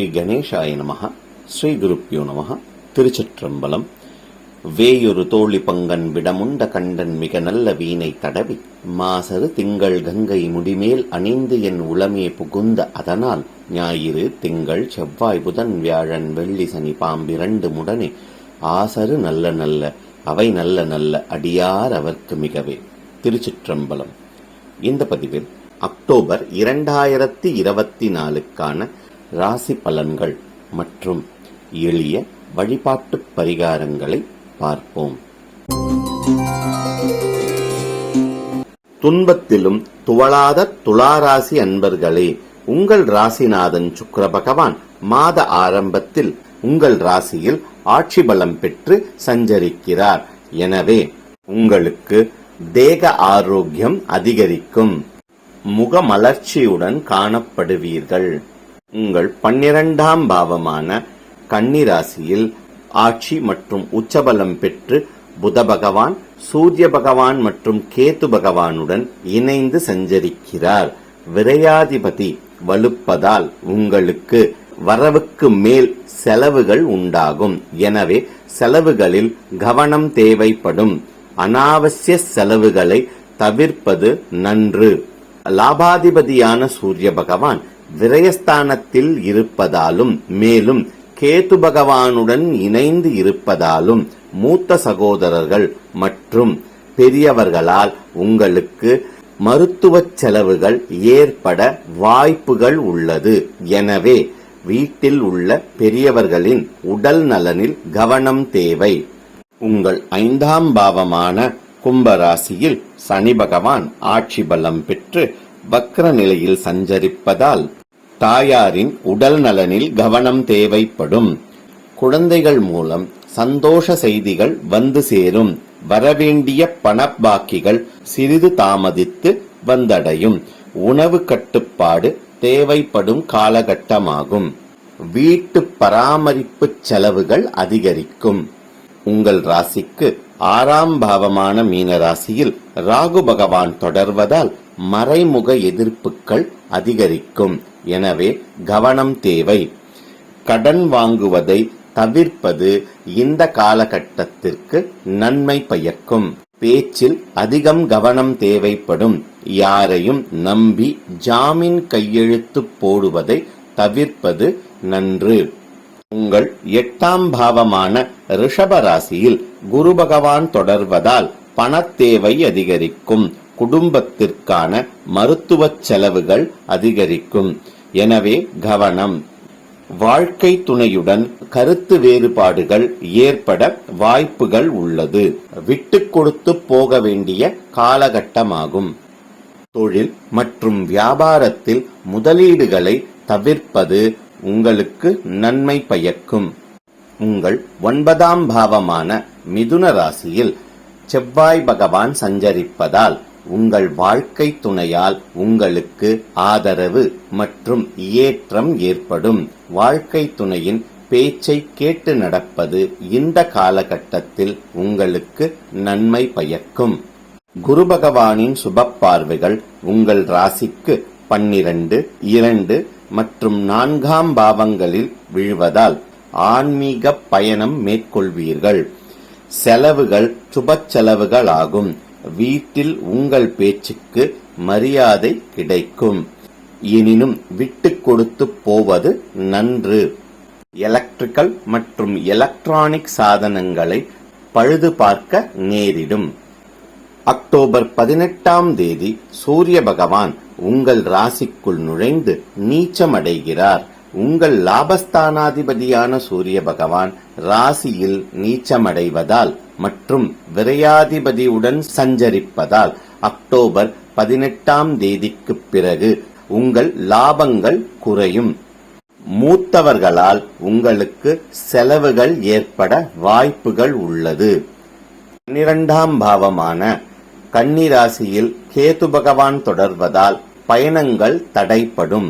ஸ்ரீ கணேஷாய நம ஸ்ரீ குருப்பியோ நம திருச்சிற்றம்பலம். வேயொரு தோழி பங்கன் விடமுண்ட கண்டன் மிக நல்ல வீணை தடவி மாசரு திங்கள் கங்கை முடிமேல் அணிந்து என் உளமே புகுந்த அதனால் ஞாயிறு திங்கள் செவ்வாய் புதன் வியாழன் வெள்ளி சனி பாம்பிரண்டு முடனே ஆசரு நல்ல நல்ல அவை நல்ல நல்ல அடியார் அவர்க்கு மிகவே. திருச்சிற்றம்பலம். இந்த பதிவில் அக்டோபர் இரண்டாயிரத்தி இருபத்தி நாலுக்கான ராசி பலன்கள் மற்றும் எளிய வழிபாட்டு பரிகாரங்களை பார்ப்போம். துன்பத்திலும் துவளாத துளாராசி அன்பர்களே உங்கள் ராசிநாதன் சுக்கர பகவான் மாத ஆரம்பத்தில் உங்கள் ராசியில் ஆட்சி பலம் பெற்று சஞ்சரிக்கிறார். எனவே உங்களுக்கு தேக ஆரோக்கியம் அதிகரிக்கும். முகமலர்ச்சியுடன் காணப்படுவீர்கள். உங்கள் பன்னிரண்டாம் பாவமான கன்னிராசியில் ஆட்சி மற்றும் உச்சபலம் பெற்று புத பகவான் சூரிய பகவான் மற்றும் கேத்து பகவானுடன் இணைந்து சஞ்சரிக்கிறார். விரையாதிபதி வலுப்பதால் உங்களுக்கு வரவுக்கு மேல் செலவுகள் உண்டாகும். எனவே செலவுகளில் கவனம் தேவைப்படும். அனாவசிய செலவுகளை தவிர்ப்பது நன்று. லாபாதிபதியான சூரிய பகவான் விரயஸ்தானத்தில் இருப்பதாலும் மேலும் கேது பகவானுடன் இணைந்து இருப்பதாலும் மூத்த சகோதரர்கள் மற்றும் பெரியவர்களால் உங்களுக்கு மருத்துவ செலவுகள் ஏற்பட வாய்ப்புகள் உள்ளது. எனவே வீட்டில் உள்ள பெரியவர்களின் உடல் நலனில் கவனம் தேவை. உங்கள் ஐந்தாம் பாவமான கும்பராசியில் சனி பகவான் ஆட்சி பலம் பெற்று வக்ர நிலையில் சஞ்சரிப்பதால் தாயாரின் உடல் நலனில் கவனம் தேவைப்படும். குழந்தைகள் மூலம் சந்தோஷ செய்திகள் வந்து சேரும். வரவேண்டிய பணப்பாக்கிகள் சிறிது தாமதித்து வந்தடையும். உணவு கட்டுப்பாடு தேவைப்படும் காலகட்டமாகும். வீட்டு பராமரிப்பு செலவுகள் அதிகரிக்கும். உங்கள் ராசிக்கு ஆறாம் பாவமான மீன ராசியில் ராகு பகவான் தொடர்வதால் மறைமுக எதிர்ப்புகள் அதிகரிக்கும். எனவே கவனம் தேவை. கடன் வாங்குவதை தவிர்ப்பது இந்த காலகட்டத்திற்கு நன்மை பயக்கும். பேச்சில் அதிகம் கவனம் தேவைப்படும். யாரையும் நம்பி ஜாமீன் கையெழுத்து போடுவதை தவிர்ப்பது நன்று. உங்கள் எட்டாம் பாவமான ரிஷபராசியில் குரு பகவான் தொடர்வதால் பணத்தேவை அதிகரிக்கும். குடும்பத்திற்கான மருத்துவ செலவுகள் அதிகரிக்கும். எனவே கவனம். வாழ்க்கை துணையுடன் கருத்து வேறுபாடுகள் ஏற்பட வாய்ப்புகள் உள்ளது. விட்டு கொடுத்து போக வேண்டிய காலகட்டமாகும். தொழில் மற்றும் வியாபாரத்தில் முதலீடுகளை தவிர்ப்பது உங்களுக்கு நன்மை பயக்கும். உங்கள் ஒன்பதாம் பாவமான மிதுன ராசியில் செவ்வாய் பகவான் சஞ்சரிப்பதால் உங்கள் வாழ்க்கை துணையால் உங்களுக்கு ஆதரவு மற்றும் ஏற்றம் ஏற்படும். வாழ்க்கை துணையின் பேச்சை கேட்டு நடப்பது இந்த காலகட்டத்தில் உங்களுக்கு நன்மை பயக்கும். குரு பகவானின் சுப பார்வைகள் உங்கள் ராசிக்கு பன்னிரண்டு இரண்டு மற்றும் நான்காம் பாவங்களில் விழுவதால் ஆன்மீக பயணம் மேற்கொள்வீர்கள். செலவுகள் சுப செலவுகளாகும். வீட்டில் உங்கள் பேச்சுக்கு மரியாதை கிடைக்கும். எனினும் விட்டு கொடுத்து போவது நன்று. எலக்ட்ரிக்கல் மற்றும் எலக்ட்ரானிக் சாதனங்களை பழுது பார்க்க நேரிடும். அக்டோபர் பதினெட்டாம் தேதி சூரிய பகவான் உங்கள் ராசிக்குள் நுழைந்து நீச்சமடைகிறார். உங்கள் லாபஸ்தானாதிபதியான சூரிய பகவான் ராசியில் நீச்சமடைவதால் மற்றும் விரையாதிபதியுடன் சஞ்சரிப்பதால் அக்டோபர் பதினெட்டாம் தேதிக்கு பிறகு உங்கள் லாபங்கள் குறையும். மூத்தவர்களால் உங்களுக்கு செலவுகள் ஏற்பட வாய்ப்புகள் உள்ளது. பன்னிரண்டாம் பாவமான கன்னிராசியில் கேது பகவான் தொடர்வதால் பயணங்கள் தடைப்படும்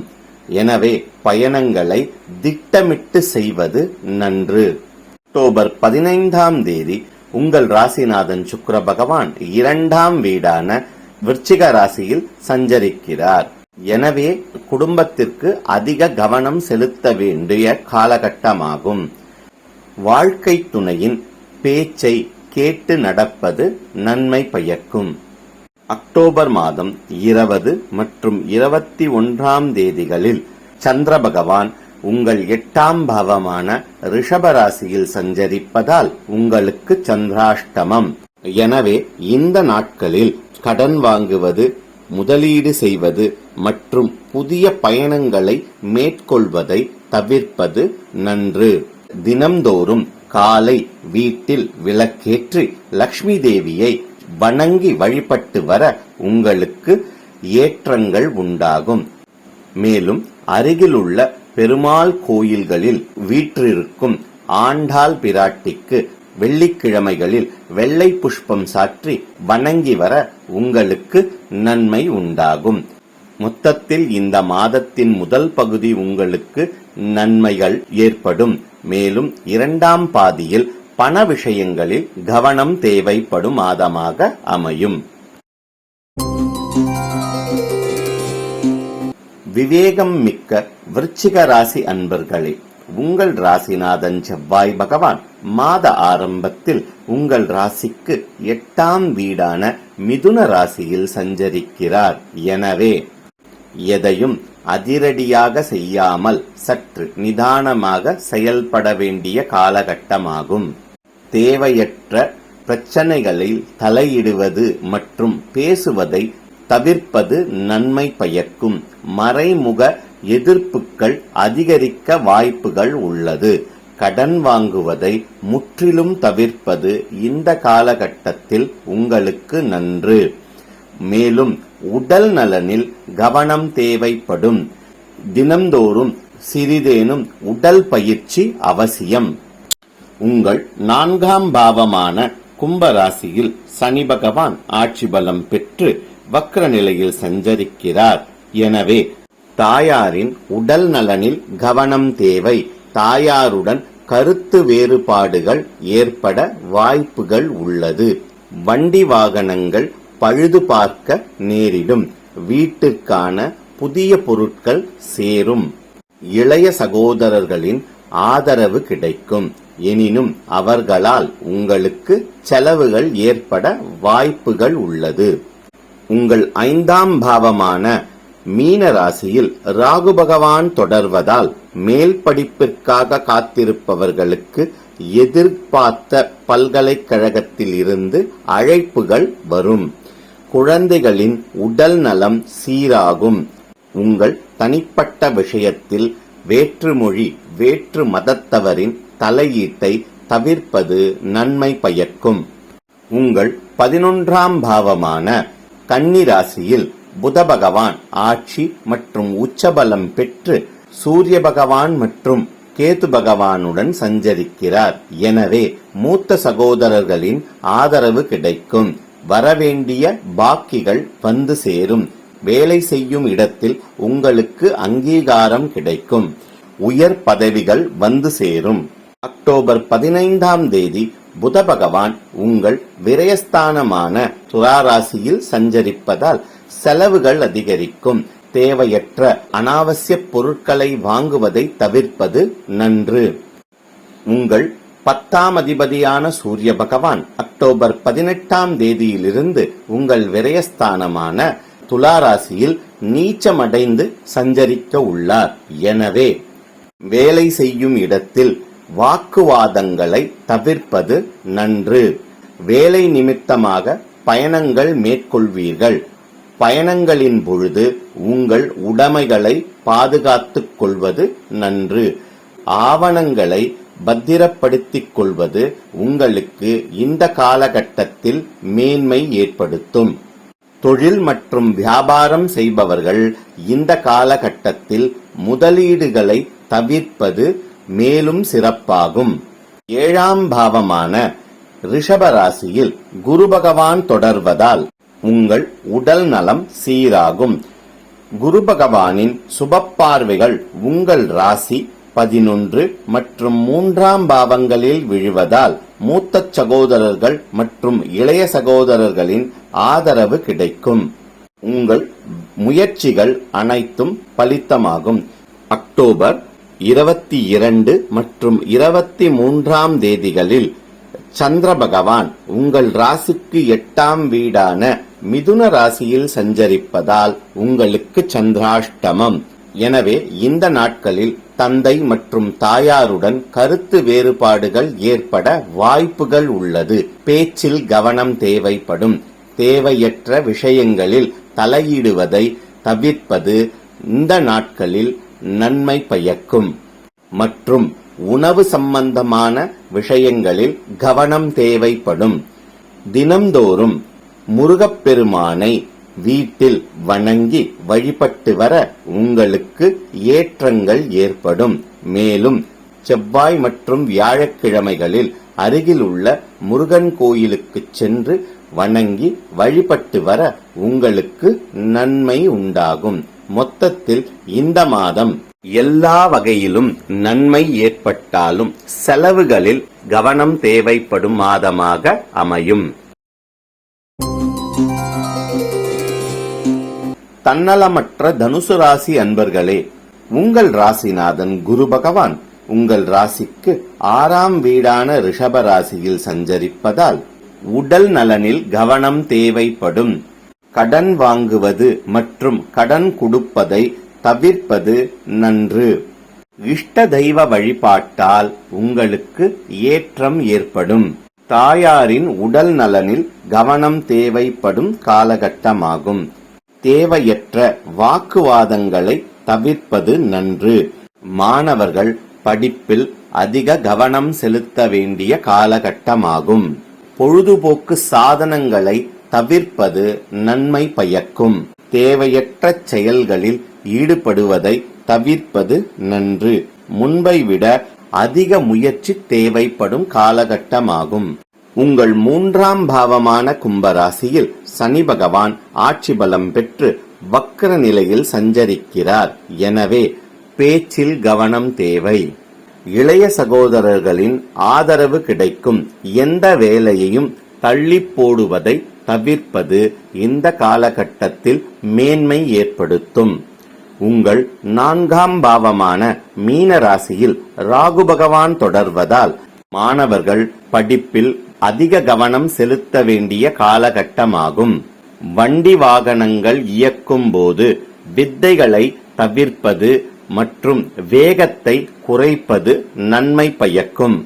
எனவே பயணங்களை திட்டமிட்டு செய்வது நன்று. அக்டோபர் பதினைந்தாம் தேதி உங்கள் ராசிநாதன் சுக்ர பகவான் இரண்டாம் வீடான விருச்சிக ராசியில் சஞ்சரிக்கிறார். எனவே குடும்பத்திற்கு அதிக கவனம் செலுத்த வேண்டிய காலகட்டமாகும். வாழ்க்கை துணையின் பேச்சை கேட்டு நடப்பது நன்மை பயக்கும். அக்டோபர் மாதம் இருபது மற்றும் இருபத்தி ஒன்றாம் தேதிகளில் சந்திர பகவான் உங்கள் எட்டாம் பாவமான ரிஷபராசியில் சஞ்சரிப்பதால் உங்களுக்கு சந்திராஷ்டமம். எனவே இந்த நாட்களில் கடன் வாங்குவது முதலீடு செய்வது மற்றும் புதிய பயணங்களை மேற்கொள்வதை தவிர்ப்பது நன்று. தினம்தோறும் காலை வீட்டில் விளக்கேற்றி லக்ஷ்மி தேவியை வணங்கி வழிபட்டு வர உங்களுக்கு ஏற்றங்கள் உண்டாகும். மேலும் அருகிலுள்ள பெருமாள் கோயில்களில் வீற்றிருக்கும் ஆண்டாள் பிராட்டிக்கு வெள்ளிக்கிழமைகளில் வெள்ளை புஷ்பம் சாற்றி வணங்கி வர உங்களுக்கு நன்மை உண்டாகும். மொத்தத்தில் இந்த மாதத்தின் முதல் பகுதி உங்களுக்கு நன்மைகள் ஏற்படும். மேலும் இரண்டாம் பாதியில் பண விஷயங்களில் கவனம் தேவைப்படும் மாதமாக அமையும். விவேகம் மிக்க விருச்சிக ராசி அன்பர்களே உங்கள் ராசிநாதன் செவ்வாய் பகவான் மாத ஆரம்பத்தில் உங்கள் ராசிக்கு எட்டாம் வீடான மிதுன ராசியில் சஞ்சரிக்கிறார். எனவே எதையும் அதிரடியாக செய்யாமல் சற்று நிதானமாக செயல்பட வேண்டிய காலகட்டமாகும். தேவையற்ற பிரச்சனைகளில் தலையிடுவது மற்றும் பேசுவதை தவிர்ப்பது நன்மை பயக்கும். மறைமுக எதிர்ப்புகள் அதிகரிக்க வாய்ப்புகள் உள்ளது. கடன் வாங்குவதை முற்றிலும் தவிர்ப்பது இந்த காலகட்டத்தில் உங்களுக்கு நன்று. மேலும் உடல் நலனில் கவனம் தேவைப்படும். தினந்தோறும் சிறிதேனும் உடல் பயிற்சி அவசியம். உங்கள் நான்காம் பாவமான கும்பராசியில் சனி பகவான் ஆட்சி பலம் பெற்று வக்ர நிலையில் சஞ்சரிக்கிறார். எனவே தாயாரின் உடல் நலனில் கவனம் தேவை. தாயாருடன் கருத்து வேறுபாடுகள் ஏற்பட வாய்ப்புகள் உள்ளது. வண்டி வாகனங்கள் பழுது பார்க்க நேரிடும். வீட்டுக்கான புதிய பொருட்கள் சேரும். இளைய சகோதரர்களின் ஆதரவு கிடைக்கும். எனினும் அவர்களால் உங்களுக்கு செலவுகள் ஏற்பட வாய்ப்புகள் உள்ளது. உங்கள் ஐந்தாம் பாவமான மீன ராசியில் ராகு பகவான் தொடர்வதால் மேல் படிப்பிற்காக காத்திருப்பவர்களுக்கு எதிர்பார்த்த பல்கலைக்கழகத்தில் இருந்து அழைப்புகள் வரும். குழந்தைகளின் உடல் நலம் சீராகும். உங்கள் தனிப்பட்ட விஷயத்தில் வேற்றுமொழி வேற்று மதத்தவரின் தலையீட்டை தவிர்ப்பது நன்மை பயக்கும். உங்கள் பதினொன்றாம் பாவமான கன்னிராசியில் புத பகவான் ஆட்சி மற்றும் உச்சபலம் பெற்று சூரிய பகவான் மற்றும் கேது பகவானுடன் சஞ்சரிக்கிறார். எனவே மூத்த சகோதரர்களின் ஆதரவு கிடைக்கும். வரவேண்டிய பாக்கிகள் வந்து சேரும். வேலை செய்யும் இடத்தில் உங்களுக்கு அங்கீகாரம் கிடைக்கும். உயர் பதவிகள் வந்து சேரும். அக்டோபர் பதினைந்தாம் தேதி புத பகவான் உங்கள் விரயஸ்தானமான துளாராசியில் சஞ்சரிப்பதால் செலவுகள் அதிகரிக்கும். தேவையற்ற அனாவசிய பொருட்களை வாங்குவதை தவிர்ப்பது நன்று. உங்கள் பத்தாம் அதிபதியான சூரிய பகவான் அக்டோபர் பதினெட்டாம் தேதியிலிருந்து உங்கள் விரயஸ்தானமான துளாராசியில் நீச்சமடைந்து சஞ்சரிக்க உள்ளார். எனவே வேலை செய்யும் இடத்தில் வாக்குவாதங்களை தவிர்ப்பது நன்று. வேலை நிமித்தமாக பயணங்கள் மேற்கொள்வீர்கள். பயணங்களின் பொழுது உங்கள் உடைமைகளை பாதுகாத்துக் கொள்வது நன்று. ஆவணங்களை பத்திரப்படுத்திக் கொள்வது உங்களுக்கு இந்த காலகட்டத்தில் மேன்மை ஏற்படுத்தும். தொழில் மற்றும் வியாபாரம் செய்பவர்கள் இந்த காலகட்டத்தில் முதலீடுகளை தவிர்ப்பது மேலும் சிறப்பாகும். ஏழாம் பாவமான ரிஷபராசியில் குரு பகவான் தொடர்வதால் உங்கள் உடல் நலம் சீராகும். குரு பகவானின் சுப பார்வைகள் உங்கள் ராசி பதினொன்று மற்றும் மூன்றாம் பாவங்களில் விழுவதால் மூத்த சகோதரர்கள் மற்றும் இளைய சகோதரர்களின் ஆதரவு கிடைக்கும். உங்கள் முயற்சிகள் அனைத்தும் பலித்தமாகும். அக்டோபர் இருபத்தி இரண்டு மற்றும் இருபத்தி மூன்றாம் தேதிகளில் சந்திர பகவான் உங்கள் ராசிக்கு எட்டாம் வீடான மிதுன ராசியில் சஞ்சரிப்பதால் உங்களுக்கு சந்திராஷ்டமம். எனவே இந்த நாட்களில் தந்தை மற்றும் தாயாருடன் கருத்து வேறுபாடுகள் ஏற்பட வாய்ப்புகள் உள்ளது. பேச்சில் கவனம் தேவைப்படும். தேவையற்ற விஷயங்களில் தலையிடுவதை தவிர்ப்பது இந்த நாட்களில் நன்மை பயக்கும். மற்றும் உணவு சம்பந்தமான விஷயங்களில் கவனம் தேவைப்படும். தினம்தோறும் முருகப்பெருமானை வீட்டில் வணங்கி வழிபட்டு வர உங்களுக்கு ஏற்றங்கள் ஏற்படும். மேலும் செவ்வாய் மற்றும் வியாழக்கிழமைகளில் அருகிலுள்ள முருகன் கோயிலுக்குச் சென்று வணங்கி வழிபட்டு வர உங்களுக்கு நன்மை உண்டாகும். மொத்தத்தில் இந்த மாதம் எல்லா வகையிலும் நன்மை ஏற்பட்டாலும் செலவுகளில் கவனம் தேவைப்படும் மாதமாக அமையும். தன்னலமற்ற தனுசு ராசி அன்பர்களே உங்கள் ராசிநாதன் குரு பகவான் உங்கள் ராசிக்கு ஆறாம் வீடான ரிஷப ராசியில் சஞ்சரிப்பதால் உடல் நலனில் கவனம் தேவைப்படும். கடன் வாங்குவது மற்றும் கடன் கொடுப்பதை தவிர்ப்பது நன்று. இஷ்ட தெய்வ வழிபாட்டால் உங்களுக்கு ஏற்றம் ஏற்படும். தாயாரின் உடல் நலனில் கவனம் தேவைப்படும் காலகட்டமாகும். தேவையற்ற வாக்குவாதங்களை தவிர்ப்பது நன்று. மாணவர்கள் படிப்பில் அதிக கவனம் செலுத்த வேண்டிய காலகட்டமாகும். பொழுதுபோக்கு சாதனங்களை தவிர்ப்பது நன்மை பயக்கும். தேவையற்ற செயல்களில் ஈடுபடுவதை தவிர்ப்பது நன்று. முன்பை விட அதிக முயற்சி தேவைப்படும் காலகட்டமாகும். உங்கள் மூன்றாம் பாவமான கும்பராசியில் சனி பகவான் ஆட்சி பலம் பெற்று வக்கர நிலையில் சஞ்சரிக்கிறார். எனவே பேச்சில் கவனம் தேவை. இளைய சகோதரர்களின் ஆதரவு கிடைக்கும். எந்த வேலையையும் தள்ளி போடுவதை தவிர்ப்பது இந்த காலகட்டத்தில் மேன்மை ஏற்படுத்தும். உங்கள் நான்காம் பாவமான மீன ராசியில் ராகு பகவான் தொடர்வதால் மாணவர்கள் படிப்பில் அதிக கவனம் செலுத்த வேண்டிய காலகட்டமாகும். வண்டி வாகனங்கள் இயக்கும் போது வித்தைகளை தவிர்ப்பது மற்றும் வேகத்தை குறைப்பது நன்மை பயக்கும்.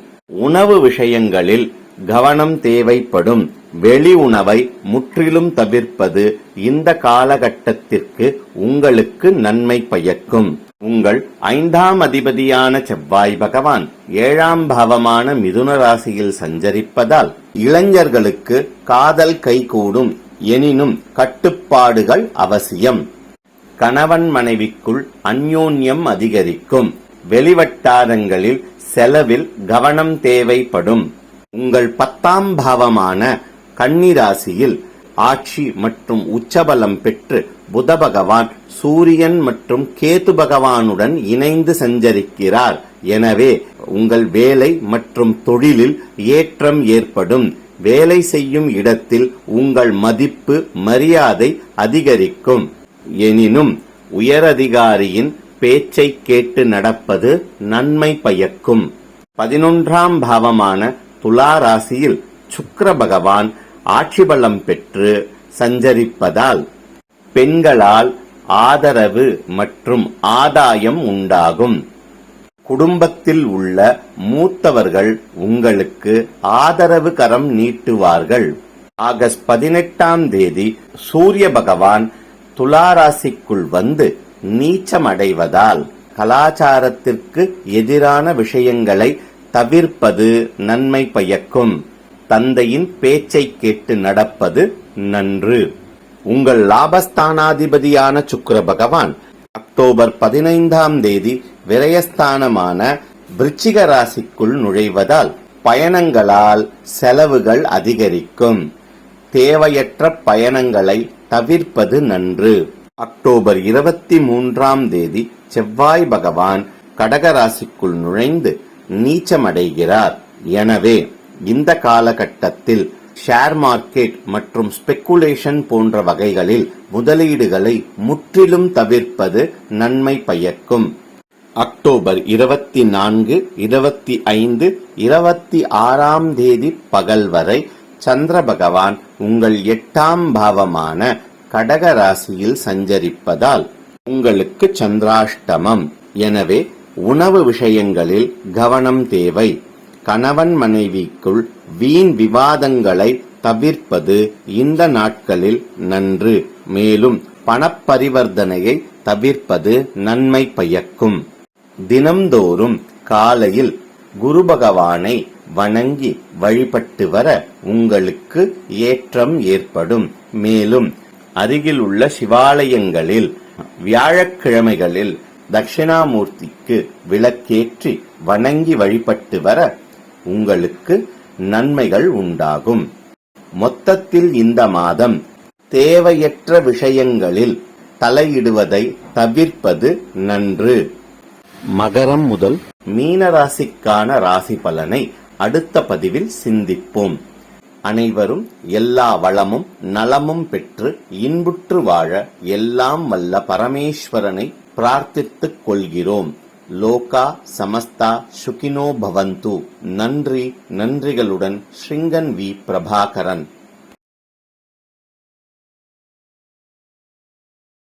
உணவு விஷயங்களில் கவனம் தேவைப்படும். வெளி உணவை முற்றிலும் தவிர்ப்பது இந்த காலகட்டத்திற்கு உங்களுக்கு நன்மை பயக்கும். உங்கள் ஐந்தாம் அதிபதியான செவ்வாய் பகவான் ஏழாம் பாவமான மிதுன ராசியில் சஞ்சரிப்பதால் இளைஞர்களுக்கு காதல் கைகூடும். எனினும் கட்டுப்பாடுகள் அவசியம். கணவன் மனைவிக்குள் அந்யோன்யம் அதிகரிக்கும். வெளிவட்டாரங்களில் செலவில் கவனம் தேவைப்படும். உங்கள் பத்தாம் பாவமான கன்னிராசியில் ஆட்சி மற்றும் உச்சபலம் பெற்று புத பகவான் சூரியன் மற்றும் கேது பகவானுடன் இணைந்து சஞ்சரிக்கிறார். எனவே உங்கள் வேலை மற்றும் தொழிலில் ஏற்றம் ஏற்படும். வேலை செய்யும் இடத்தில் உங்கள் மதிப்பு மரியாதை அதிகரிக்கும். எனினும் உயரதிகாரியின் பேச்சை கேட்டு நடப்பது நன்மை பயக்கும். பதினொன்றாம் பாவமான துலா ராசியில் சுக்கர பகவான் ஆட்சி பலம் பெற்று சஞ்சரிப்பதால் பெண்களால் ஆதரவு மற்றும் ஆதாயம் உண்டாகும். குடும்பத்தில் உள்ள மூத்தவர்கள் உங்களுக்கு ஆதரவு கரம் நீட்டுவார்கள். ஆகஸ்ட் பதினெட்டாம் தேதி சூரிய பகவான் துளாராசிக்குள் வந்து நீச்சமடைவதால் கலாச்சாரத்திற்கு எதிரான விஷயங்களை தவிர்ப்பது நன்மை பயக்கும். தந்தையின் பேச்சை கேட்டு நடப்பது நன்று. உங்கள் லாபஸ்தானாதிபதியான சுக்கர பகவான் அக்டோபர் பதினைந்தாம் தேதி விரயஸ்தானமான விருச்சிக ராசிக்குள் நுழைவதால் பயணங்களால் செலவுகள் அதிகரிக்கும். தேவையற்ற பயணங்களை தவிர்ப்பது நன்று. அக்டோபர் இருபத்தி மூன்றாம் தேதி செவ்வாய் பகவான் கடகராசிக்குள் நுழைந்து நீச்சமடைகிறார். எனவே இந்த காலகட்டத்தில் ஷேர் மார்க்கெட் மற்றும் ஸ்பெக்குலேஷன் போன்ற வகைகளில் முதலீடுகளை முற்றிலும் தவிர்ப்பது நன்மை பயக்கும். அக்டோபர் இருபத்தி நான்கு இருபத்தி ஐந்து இருபத்தி ஆறாம் தேதி பகல் வரை சந்திர பகவான் உங்கள் எட்டாம் பாவமான கடக ராசியில் சஞ்சரிப்பதால் உங்களுக்கு சந்திராஷ்டமம். எனவே உணவு விஷயங்களில் கவனம் தேவை. கணவன் மனைவிக்குள் வீண் விவாதங்களை தவிர்ப்பது இந்த நாட்களில் நன்று. மேலும் பணப்பரிவர்த்தனையை தவிர்ப்பது நன்மை பயக்கும். தினம்தோறும் காலையில் குரு பகவானை வணங்கி வழிபட்டு வர உங்களுக்கு ஏற்றம் ஏற்படும். மேலும் அருகிலுள்ள சிவாலயங்களில் வியாழக்கிழமைகளில் தட்சிணாமூர்த்திக்கு விளக்கேற்றி வணங்கி வழிபட்டு வர உங்களுக்கு நன்மைகள் உண்டாகும். மொத்தத்தில் இந்த மாதம் தேவையற்ற விஷயங்களில் தலையிடுவதை தவிர்ப்பது நன்று. மகரம் முதல் மீன ராசிக்கான ராசி பலனை அடுத்த பதிவில் சிந்திப்போம். அனைவரும் எல்லா வளமும் நலமும் பெற்று இன்புற்று வாழ எல்லாம் வல்ல பரமேஸ்வரனை பிரார்த்தித்துக் கொள்கிறோம். லோகா சமஸ்தா சுகினோ பவந்து. நன்றி நன்றிகளுடன் ஸ்ரீங்கன் வி பிரபாகரன்.